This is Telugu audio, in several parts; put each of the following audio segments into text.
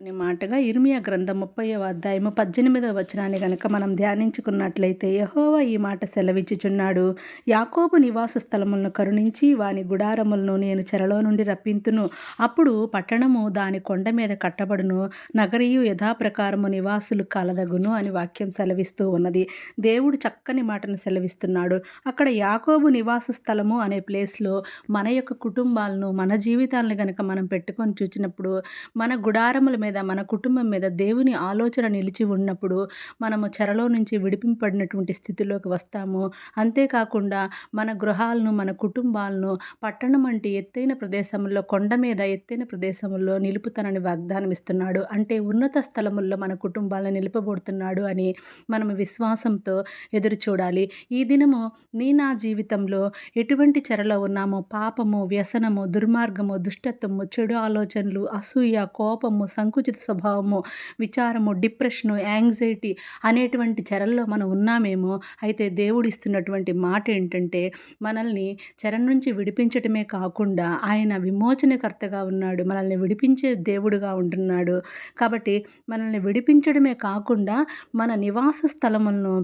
అనే మాటగా ఇర్మియా గ్రంథం ముప్పైవ అధ్యాయము పద్దెనిమిదవ వచనాన్ని గనక మనం ధ్యానించుకున్నట్లయితే యహోవా ఈ మాట సెలవిచ్చుచున్నాడు. యాకోబు నివాస స్థలములను కరుణించి వాని గుడారములను నేను చెరలో నుండి రప్పింతును. అప్పుడు పట్టణము దాని కొండ మీద కట్టబడును. నగరియు యథాప్రకారము నివాసులు కలదగును అని వాక్యం సెలవిస్తూ ఉన్నది. దేవుడు చక్కని మాటను సెలవిస్తున్నాడు. అక్కడ యాకోబు నివాస స్థలము అనే ప్లేస్లో మన యొక్క కుటుంబాలను మన జీవితాలను గనక మనం పెట్టుకొని చూచినప్పుడు మన గుడారముల మీద మన కుటుంబం మీద దేవుని ఆలోచన నిలిచి ఉన్నప్పుడు మనము చెరలో నుంచి విడిపింపడినటువంటి స్థితిలోకి వస్తాము. అంతేకాకుండా మన గృహాలను మన కుటుంబాలను పట్టణం అంటే ఎత్తైన ప్రదేశంలో కొండ మీద ఎత్తైన ప్రదేశంలో నిలుపుతానని వాగ్దానం ఇస్తున్నాడు. అంటే ఉన్నత స్థలముల్లో మన కుటుంబాలను నిలుపబోతున్నాడు అని మనం విశ్వాసంతో ఎదురు చూడాలి. ఈ దినము నీ నా జీవితంలో ఎటువంటి చెరలో ఉన్నామో పాపము వ్యసనము దుర్మార్గము దుష్టత్వము చెడు ఆలోచనలు అసూయ కోపము సంకు సంకుచిత స్వభావము విచారము డిప్రెషను యాంగ్జైటీ అనేటువంటి చెరల్లో మనం ఉన్నామేమో అయితే దేవుడు ఇస్తున్నటువంటి మాట ఏంటంటే మనల్ని చరణ నుంచి విడిపించటమే కాకుండా ఆయన విమోచనకర్తగా ఉన్నాడు మనల్ని విడిపించే దేవుడుగా ఉంటున్నాడు. కాబట్టి మనల్ని విడిపించడమే కాకుండా మన నివాస స్థలములను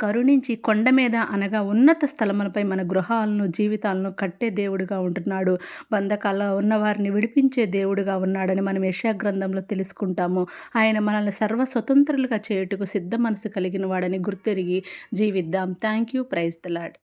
కరుణించి కొండ మీద అనగా ఉన్నత స్థలములపై మన గృహాలను జీవితాలను కట్టే దేవుడుగా ఉంటున్నాడు. బంధకాల ఉన్నవారిని విడిపించే దేవుడుగా ఉన్నాడని మనం యశా గ్రంథంలో తెలుసుకుంటాము. ఆయన మనల్ని సర్వ స్వతంత్రులుగా చేయుటకు సిద్ధ మనసు కలిగిన వాడని గుర్తెరిగి జీవిద్దాం. Thank you praise the lord